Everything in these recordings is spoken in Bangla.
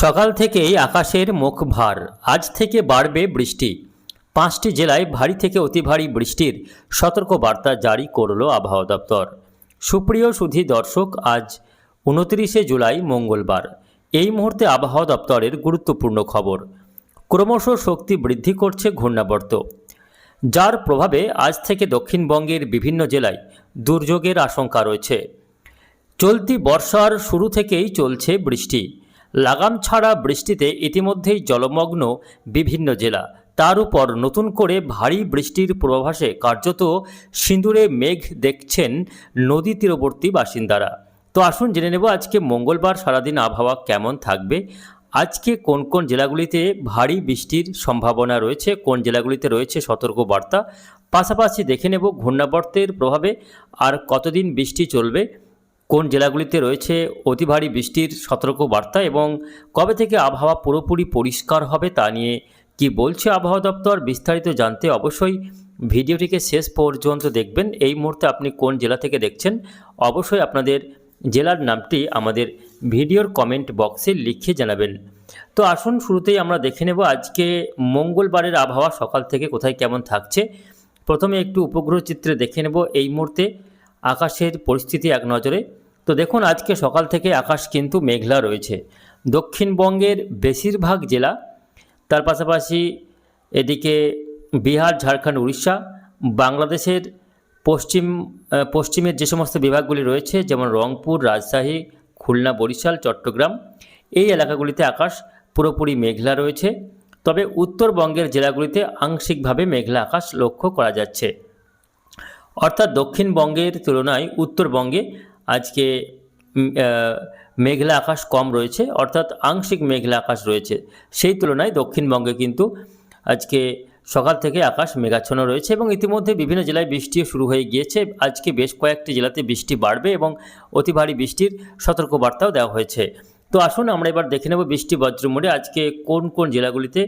সকাল থেকেই আকাশের মুখ ভার। আজ থেকে বাড়বে বৃষ্টি। পাঁচটি জেলায় ভারী থেকে অতি ভারী বৃষ্টির সতর্ক বার্তা জারি করল আবহাওয়া দপ্তর। সুপ্রিয় সুধী দর্শক, আজ উনত্রিশে জুলাই মঙ্গলবার। এই মুহূর্তে আবহাওয়া দপ্তরের গুরুত্বপূর্ণ খবর। ক্রমশ শক্তি বৃদ্ধি করছে ঘূর্ণাবর্ত। যার প্রভাবে আজ থেকে দক্ষিণবঙ্গের বিভিন্ন জেলায় দুর্যোগের আশঙ্কা রয়েছে। চলতি বর্ষার শুরু থেকেই চলছে বৃষ্টি। লাগাম ছাড়া বৃষ্টিতে ইতিমধ্যেই জলমগ্ন বিভিন্ন জেলা। তার উপর নতুন করে ভারী বৃষ্টির পূর্বাভাসে কার্যত সিঁদুরে মেঘ দেখছেন নদী তীরবর্তী বাসিন্দারা। তো আসুন জেনে নেব আজকে মঙ্গলবার সারাদিন আবহাওয়া কেমন থাকবে। আজকে কোন কোন জেলাগুলিতে ভারী বৃষ্টির সম্ভাবনা রয়েছে, কোন জেলাগুলিতে রয়েছে সতর্ক বার্তা পাশাপাশি দেখে নেব ঘূর্ণাবর্তের প্রভাবে আর কতদিন বৃষ্টি চলবে। কোন জেলাগুলিতে রয়েছে অতি ভারী বৃষ্টির সতর্ক বার্তা এবং কবে থেকে আবহাওয়া পুরোপুরি পরিষ্কার হবে তা নিয়ে কি বলছে আবহাওয়া দপ্তর বিস্তারিত জানতে অবশ্যই ভিডিওটিকে শেষ পর্যন্ত দেখবেন। এই মুহূর্তে আপনি কোন জেলা থেকে দেখছেন অবশ্যই আপনাদের জেলার নামটি আমাদের ভিডিওর কমেন্ট বক্সে লিখে জানাবেন। তো আসুন শুরুতেই আমরা দেখে নেব আজকে মঙ্গলবারের আবহাওয়া সকাল থেকে কোথায় কেমন থাকছে। প্রথমে একটু উপগ্রহ চিত্রে দেখে নেব। এই মুহূর্তে আকাশের পরিস্থিতি এক নজরে। তো দেখুন, আজকে সকাল থেকে আকাশ কিন্তু মেঘলা রয়েছে। দক্ষিণবঙ্গের বেশিরভাগ জেলা, তার পাশাপাশি এদিকে বিহার, ঝাড়খণ্ড, উড়িষ্যা, বাংলাদেশের পশ্চিম পশ্চিমের যে সমস্ত বিভাগগুলি রয়েছে, যেমন রংপুর, রাজশাহী, খুলনা, বরিশাল, চট্টগ্রাম, এই এলাকাগুলিতে আকাশ পুরোপুরি মেঘলা রয়েছে। তবে উত্তরবঙ্গের জেলাগুলিতে আংশিকভাবে মেঘলা আকাশ লক্ষ্য করা যাচ্ছে। অর্থাৎ দক্ষিণবঙ্গের তুলনায় উত্তরবঙ্গে আজকে মেঘলা আকাশ কম রয়েছে, অর্থাৎ আংশিক মেঘলা আকাশ রয়েছে। সেই তুলনায় দক্ষিণবঙ্গে কিন্তু আজকে সকাল থেকে আকাশ মেঘাচ্ছন্ন রয়েছে এবং ইতিমধ্যে বিভিন্ন জেলায় বৃষ্টিও শুরু হয়ে গিয়েছে। আজকে বেশ কয়েকটি জেলাতে বৃষ্টি বাড়বে এবং অতি ভারী বৃষ্টির সতর্কবার্তাও দেওয়া হয়েছে। তো আসুন আমরা এবার দেখে নেব বৃষ্টি বজ্রমোড়ে আজকে কোন কোন জেলাগুলিতে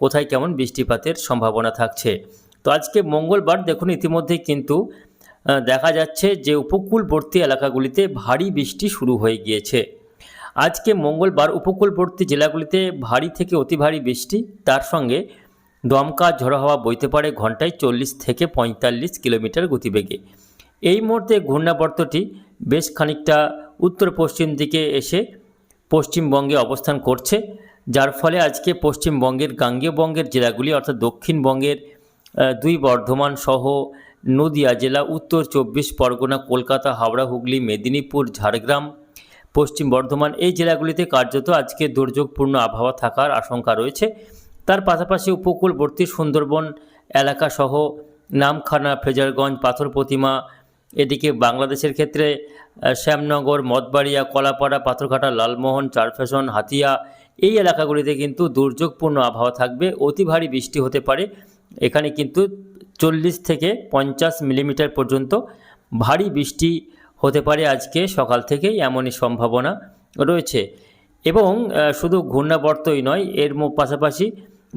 কোথায় কেমন বৃষ্টিপাতের সম্ভাবনা থাকছে। তো আজকে মঙ্গলবার, দেখুন ইতিমধ্যেই কিন্তু দেখা যাচ্ছে যে উপকূলবর্তী এলাকাগুলিতে ভারী বৃষ্টি শুরু হয়ে গিয়েছে। আজকে মঙ্গলবার উপকূলবর্তী জেলাগুলিতে ভারী থেকে অতি ভারী বৃষ্টি, তার সঙ্গে দমকা ঝড়ো হাওয়া বইতে পারে ঘন্টায় চল্লিশ থেকে পঁয়তাল্লিশ কিলোমিটার গতিবেগে। এই মুহূর্তে ঘূর্ণাবর্তটি বেশ খানিকটা উত্তর পশ্চিম দিকে এসে পশ্চিমবঙ্গে অবস্থান করছে, যার ফলে আজকে পশ্চিমবঙ্গের গাঙ্গেয়বঙ্গের জেলাগুলি, অর্থাৎ দক্ষিণবঙ্গের দুই বর্ধমান সহ নদিয়া জেলা, উত্তর চব্বিশ পরগনা, কলকাতা, হাওড়া, হুগলি, মেদিনীপুর, ঝাড়গ্রাম, পশ্চিম বর্ধমান এই জেলাগুলিতে কার্যত আজকে দুর্যোগপূর্ণ আবহাওয়া থাকার আশঙ্কা রয়েছে। তার পাশাপাশি উপকূলবর্তী সুন্দরবন এলাকা সহ নামখানা, ফেজারগঞ্জ, পাথর প্রতিমা, এদিকে বাংলাদেশের ক্ষেত্রে শ্যামনগর মঠবাড়িয়া কলাপাড়া, পাথরঘাটা, লালমোহন চারফ্যাশন হাতিয়া এই এলাকাগুলিতে কিন্তু দুর্যোগপূর্ণ আবহাওয়া থাকবে। অতি ভারী বৃষ্টি হতে পারে। এখানে কিন্তু চল্লিশ থেকে পঞ্চাশ মিলিমিটার পর্যন্ত ভারী বৃষ্টি হতে পারে আজকে সকাল থেকেই, এমনই সম্ভাবনা রয়েছে। এবং শুধু ঘূর্ণাবর্তই নয়, এর পাশাপাশি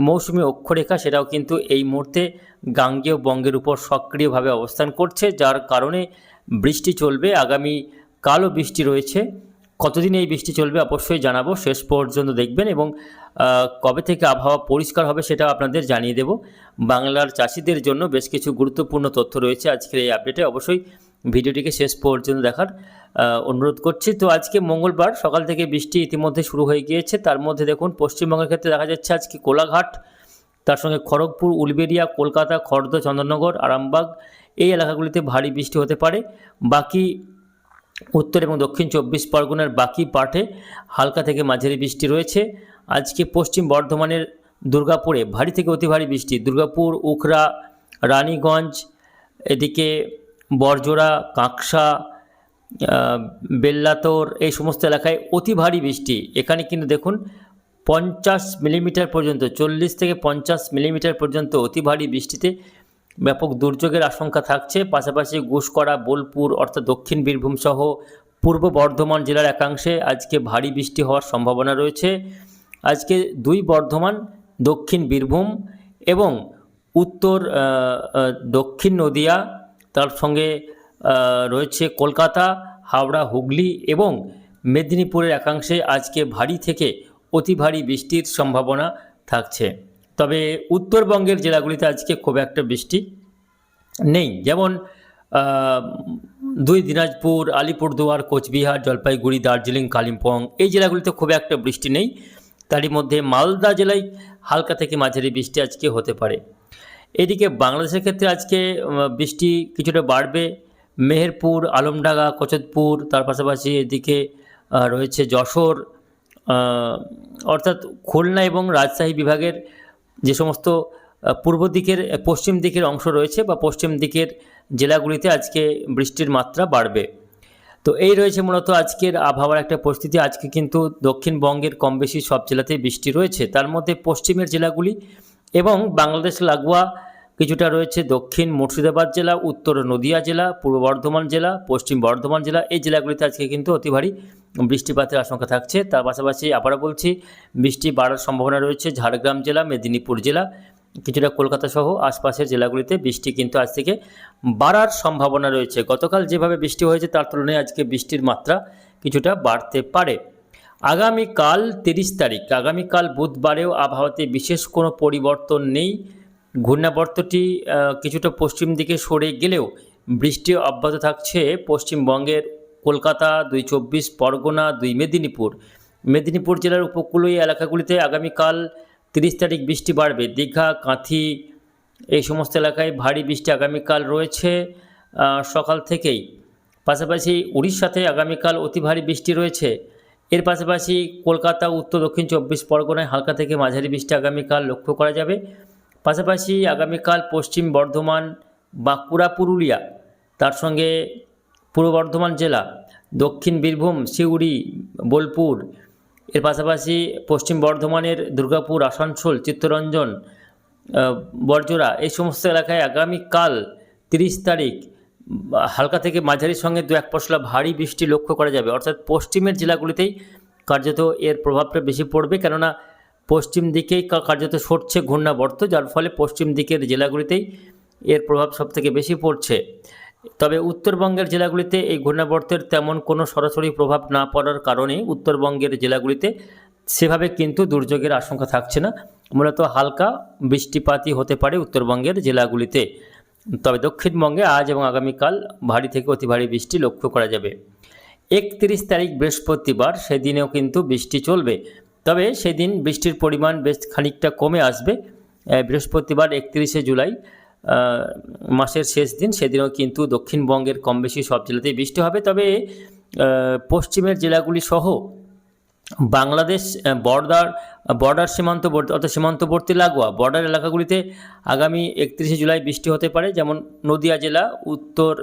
মৌসুমি অক্ষরেখা সেটাও কিন্তু এই মুহূর্তে গাঙ্গেয় বঙ্গের উপর সক্রিয়ভাবে অবস্থান করছে, যার কারণে বৃষ্টি চলবে। আগামী কালো বৃষ্টি রয়েছে। কতদিন এই বৃষ্টি চলবে অবশ্যই জানাব। শেষ পর্যন্ত দেখবেন এবং কবে থেকে আবহাওয়া পরিষ্কার হবে সেটাও আপনাদের জানিয়ে দেব। বাংলার চাষিদের জন্য বেশ কিছু গুরুত্বপূর্ণ তথ্য রয়েছে আজকের এই আপডেটে অবশ্যই ভিডিওটিকে শেষ পর্যন্ত দেখার অনুরোধ করছি। তো আজকে মঙ্গলবার সকাল থেকে বৃষ্টি ইতিমধ্যে শুরু হয়ে গিয়েছে। তার মধ্যে দেখুন, পশ্চিমবঙ্গের ক্ষেত্রে দেখা যাচ্ছে আজকে কোলাঘাট, তার সঙ্গে খড়গপুর, উলবেরিয়া, কলকাতা খড়দহ চন্দননগর, আরামবাগ এই এলাকাগুলিতে ভারী বৃষ্টি হতে পারে। বাকি উত্তর এবং দক্ষিণ চব্বিশ পরগনার বাকি পাঠে হালকা থেকে মাঝারি বৃষ্টি রয়েছে। আজকে পশ্চিম বর্ধমানের দুর্গাপুরে ভারী থেকে অতি ভারী বৃষ্টি। দুর্গাপুর উখরা রানীগঞ্জ, এদিকে বরজোড়া, কাঁকসা বেল্লাতোর এই সমস্ত এলাকায় অতি ভারী বৃষ্টি। এখানে কিন্তু দেখুন, পঞ্চাশ মিলিমিটার পর্যন্ত, চল্লিশ থেকে পঞ্চাশ মিলিমিটার পর্যন্ত অতি ভারী বৃষ্টিতে ব্যাপক দুর্যোগের আশঙ্কা থাকছে। পাশাপাশি গুসকরা বোলপুর অর্থাৎ দক্ষিণ বীরভূম সহ পূর্ব বর্ধমান জেলার একাংশে আজকে ভারী বৃষ্টি হওয়ার সম্ভাবনা রয়েছে। আজকে দুই বর্ধমান, দক্ষিণ বীরভূম এবং উত্তর দক্ষিণ নদিয়া, তার সঙ্গে রয়েছে কলকাতা, হাওড়া, হুগলি এবং মেদিনীপুরের একাংশে আজকে ভারী থেকে অতি ভারী বৃষ্টির সম্ভাবনা থাকছে। তবে উত্তরবঙ্গের জেলাগুলিতে আজকে খুব একটা বৃষ্টি নেই। যেমন দুই দিনাজপুর, আলিপুরদুয়ার, কোচবিহার, জলপাইগুড়ি, দার্জিলিং, কালিম্পং এই জেলাগুলিতে খুব একটা বৃষ্টি নেই। তারই মধ্যে মালদা জেলায় হালকা থেকে মাঝারি বৃষ্টি আজকে হতে পারে। এদিকে বাংলাদেশের ক্ষেত্রে আজকে বৃষ্টি কিছুটা বাড়বে। মেহেরপুর, আলমডাঙ্গা, কচতপুর, তার পাশাপাশি এদিকে রয়েছে যশোর অর্থাৎ খুলনা এবং রাজশাহী বিভাগের যে সমস্ত পূর্ব দিকের পশ্চিম দিকের অংশ রয়েছে বা পশ্চিম দিকের জেলাগুলিতে আজকে বৃষ্টির মাত্রা বাড়বে। তো এই রয়েছে মূলত আজকের আবহাওয়ার একটা পরিস্থিতি। আজকে কিন্তু দক্ষিণবঙ্গের কম বেশি সব জেলাতেই বৃষ্টি রয়েছে। তার মধ্যে পশ্চিমের জেলাগুলি এবং বাংলাদেশ লাগোয়া কিছুটা রয়েছে দক্ষিণ মুর্শিদাবাদ জেলা, উত্তর নদিয়া জেলা, পূর্ব বর্ধমান জেলা, পশ্চিম বর্ধমান জেলা। এই জেলাগুলিতে আজকে কিন্তু অতি ভারী বৃষ্টিপাতের আশঙ্কা থাকছে। তার পাশাপাশি আবারও বলছি, বৃষ্টি বাড়ার সম্ভাবনা রয়েছে ঝাড়গ্রাম জেলা, মেদিনীপুর জেলা, কিছুটা কলকাতা সহ আশপাশের জেলাগুলিতে বৃষ্টি কিন্তু আজ থেকে বাড়ার সম্ভাবনা রয়েছে। গতকাল যেভাবে বৃষ্টি হয়েছে, তার তুলনায় আজকে বৃষ্টির মাত্রা কিছুটা বাড়তে পারে। আগামীকাল তিরিশ তারিখ, আগামীকাল বুধবারেও আবহাওয়াতে বিশেষ কোনো পরিবর্তন নেই। ঘূর্ণাবর্তটি কিছুটা পশ্চিম দিকে সরে গেলেও বৃষ্টি অব্যাহত থাকছে পশ্চিমবঙ্গের কলকাতা, দুই চব্বিশ, পরগনা, দুই মেদিনীপুর। মেদিনীপুর জেলার উপকূলীয় এলাকাগুলিতে আগামীকাল তিরিশ তারিখ বৃষ্টি বাড়বে। দীঘা, কাঁথি, এই সমস্ত এলাকায় ভারী বৃষ্টি আগামীকাল রয়েছে। সকাল থেকেই। পাশাপাশি উড়িষ্যাতে আগামীকাল অতি ভারী বৃষ্টি রয়েছে। এর পাশাপাশি কলকাতা, উত্তর, দক্ষিণ চব্বিশ, পরগনায় হালকা থেকে মাঝারি বৃষ্টি আগামীকাল লক্ষ্য করা যাবে। পাশাপাশি আগামীকাল পশ্চিম বর্ধমান বাঁকুড়া পুরুলিয়া তার সঙ্গে পূর্ব বর্ধমান জেলা দক্ষিণ বীরভূম সিউড়ি বোলপুর এর পাশাপাশি পশ্চিম বর্ধমানের দুর্গাপুর আসানসোল চিত্তরঞ্জন আহ, বরজোড়া এই সমস্ত এলাকায় আগামীকাল তিরিশ তারিখ হালকা থেকে মাঝারির সঙ্গে দু এক পশলা ভারী বৃষ্টি লক্ষ্য করা যাবে। অর্থাৎ পশ্চিমের জেলাগুলিতেই কার্যত এর প্রভাবটা বেশি পড়বে। কেননা পশ্চিম দিকেই কার্যত সরছে ঘূর্ণাবর্ত, যার ফলে পশ্চিম দিকের জেলাগুলিতেই এর প্রভাব সবথেকে বেশি পড়ছে। তবে উত্তরবঙ্গের জেলাগুলিতে এই ঘূর্ণাবর্তের তেমন কোনো সরাসরি প্রভাব না পড়ার কারণে উত্তরবঙ্গের জেলাগুলিতে সেভাবে কিন্তু দুর্যোগের আশঙ্কা থাকছে না। মূলত হালকা বৃষ্টিপাতই হতে পারে উত্তরবঙ্গের জেলাগুলিতে। তবে দক্ষিণবঙ্গে আজ এবং আগামীকাল ভারী থেকে অতি ভারী বৃষ্টি লক্ষ্য করা যাবে। একত্রিশ তারিখ বৃহস্পতিবার সেদিনেও কিন্তু বৃষ্টি চলবে। তবে সেদিন বৃষ্টির পরিমাণ বেশ খানিকটা কমে আসবে। বৃহস্পতিবার একত্রিশে জুলাই মাসের শেষ দিন, সেদিনও কিন্তু দক্ষিণবঙ্গের কম বেশি সব জেলাতেই বৃষ্টি হবে। তবে পশ্চিমের জেলাগুলি সহ বাংলাদেশ বর্ডার বর্ডার সীমান্তবর্তী, অর্থাৎ সীমান্তবর্তী লাগোয়া বর্ডার এলাকাগুলিতে আগামী একত্রিশে জুলাই বৃষ্টি হতে পারে। যেমন নদিয়া জেলা, উত্তর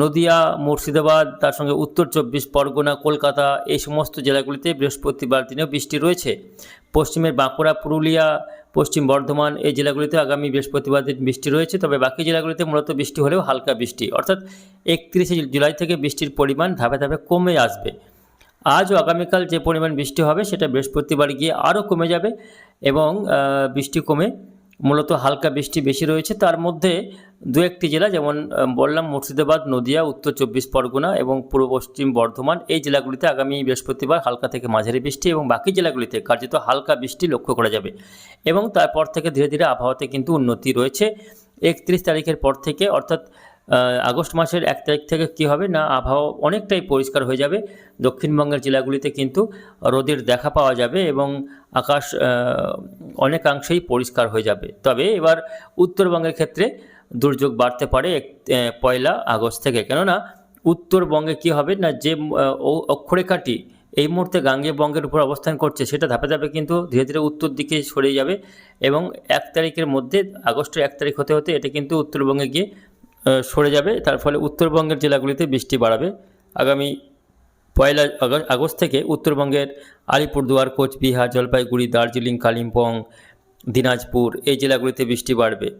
নদিয়া, মুর্শিদাবাদ, তার সঙ্গে উত্তর চব্বিশ, পরগনা, কলকাতা এই সমস্ত জেলাগুলিতে বৃহস্পতিবার দিনেও বৃষ্টি রয়েছে। পশ্চিমের বাঁকুড়া, পুরুলিয়া, পশ্চিম বর্ধমান এই জেলাগুলিতে আগামী বৃহস্পতিবার দিন বৃষ্টি রয়েছে। তবে বাকি জেলাগুলিতে মূলত বৃষ্টি হলেও হালকা বৃষ্টি। অর্থাৎ একত্রিশে জুলাই থেকে বৃষ্টির পরিমাণ ধাপে ধাপে কমে আসবে। আজ ও আগামীকাল যে পরিমাণ বৃষ্টি হবে সেটা বৃহস্পতিবার গিয়ে আরও কমে যাবে এবং বৃষ্টি কমে মূলত হালকা বৃষ্টি বেশি রয়েছে। তার মধ্যে দু একটি জেলা যেমন বললাম মুর্শিদাবাদ, নদিয়া, উত্তর চব্বিশ পরগনা এবং পূর্ব পশ্চিম বর্ধমান। এই জেলাগুলিতে আগামী বৃহস্পতিবার হালকা থেকে মাঝারি বৃষ্টি এবং বাকি জেলাগুলিতে কার্যত হালকা বৃষ্টি লক্ষ্য করা যাবে। এবং তারপর থেকে ধীরে ধীরে আবহাওয়াতে কিন্তু উন্নতি রয়েছে। একত্রিশ তারিখের পর থেকে অর্থাৎ আগস্ট মাসের এক তারিখ থেকে কী হবে না, আবহাওয়া অনেকটাই পরিষ্কার হয়ে যাবে। দক্ষিণবঙ্গের জেলাগুলিতে কিন্তু রোদের দেখা পাওয়া যাবে এবং আকাশ অনেকাংশেই পরিষ্কার হয়ে যাবে। তবে এবার উত্তরবঙ্গের ক্ষেত্রে দুর্যোগ বাড়তে পারে পয়লা আগস্ট থেকে। কেননা উত্তরবঙ্গে কী হবে না, যে অক্ষরেখাটি এই মুহূর্তে গাঙ্গেয় বঙ্গের উপর অবস্থান করছে, সেটা ধাপে ধাপে কিন্তু ধীরে ধীরে উত্তর দিকে সরে যাবে এবং এক তারিখের মধ্যে, আগস্টের এক তারিখ হতে হতে এটা কিন্তু উত্তরবঙ্গে গিয়ে সরে যাবে। তার ফলে উত্তরবঙ্গের জেলাগুলিতে বৃষ্টি বাড়াবে। আগামী পয়লা আগস্ট- থেকে উত্তরবঙ্গের আলিপুরদুয়ার, কোচবিহার, জলপাইগুড়ি, দার্জিলিং, কালিম্পং, দিনাজপুর এই জেলাগুলিতে বৃষ্টি বাড়বে।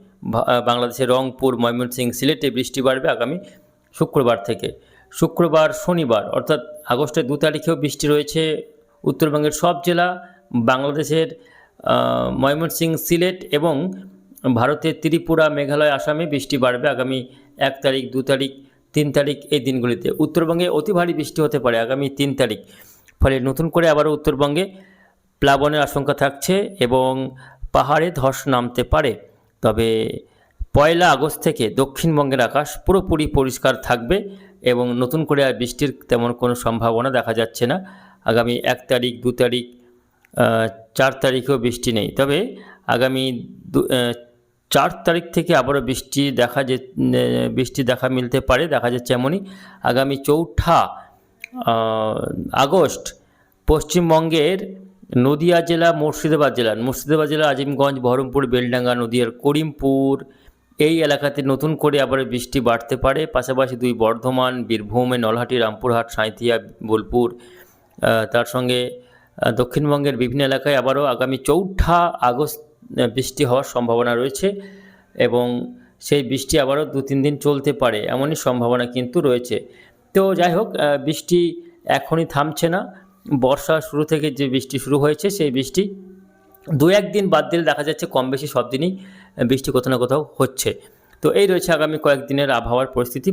বাংলাদেশের রংপুর, ময়মনসিংহ, সিলেটে বৃষ্টি বাড়বে আগামী শুক্রবার থেকে। শুক্রবার, শনিবার, অর্থাৎ আগস্টের দু তারিখেও বৃষ্টি রয়েছে উত্তরবঙ্গের সব জেলা। বাংলাদেশের ময়মনসিংহ, সিলেট এবং ভারতের ত্রিপুরা, মেঘালয়, আসামে বৃষ্টি বাড়বে আগামী এক তারিখ, দু তারিখ, তিন তারিখ এই দিনগুলিতে। উত্তরবঙ্গে অতি ভারী বৃষ্টি হতে পারে আগামী তিন তারিখ। ফলে নতুন করে আবারও উত্তরবঙ্গে প্লাবনের আশঙ্কা থাকছে এবং পাহাড়ে ধস নামতে পারে। তবে পয়লা আগস্ট থেকে দক্ষিণবঙ্গের আকাশ পুরোপুরি পরিষ্কার থাকবে এবং নতুন করে আর বৃষ্টির তেমন কোনো সম্ভাবনা দেখা যাচ্ছে না। আগামী এক তারিখ, দু তারিখ চার তারিখেও বৃষ্টি নেই। তবে আগামী চার তারিখ থেকে আবারও বৃষ্টি দেখা যে বৃষ্টি দেখা মিলতে পারে, দেখা যাচ্ছে এমনই। আগামী চৌঠা আগস্ট পশ্চিমবঙ্গের নদিয়া জেলা, মুর্শিদাবাদ জেলা মুর্শিদাবাদ জেলা, আজিমগঞ্জ, বহরমপুর, বেলডাঙ্গা, নদিয়ার করিমপুর, এই এলাকাতে নতুন করে আবার বৃষ্টি বাড়তে পারে। পাশাপাশি দুই বর্ধমান, বীরভূমে, নলহাটি, রামপুরহাট, সাঁইথিয়া, বোলপুর তার সঙ্গে দক্ষিণবঙ্গের বিভিন্ন এলাকায় আবারও আগামী চৌঠা আগস্ট বৃষ্টি হওয়ার সম্ভাবনা রয়েছে এবং সেই বৃষ্টি আবারও দু, তিন দিন চলতে পারে এমনই সম্ভাবনা কিন্তু রয়েছে। তো যাই হোক বৃষ্টি এখনই থামছে না। বর্ষা শুরু থেকে যে বৃষ্টি শুরু হয়েছে, সেই বৃষ্টি দু একদিন বাদ দিলে দেখা যাচ্ছে কম বেশি সব দিনই বৃষ্টি কোথাও না কোথাও হচ্ছে। তো এই রয়েছে আগামী কয়েকদিনের আবহাওয়ার পরিস্থিতি।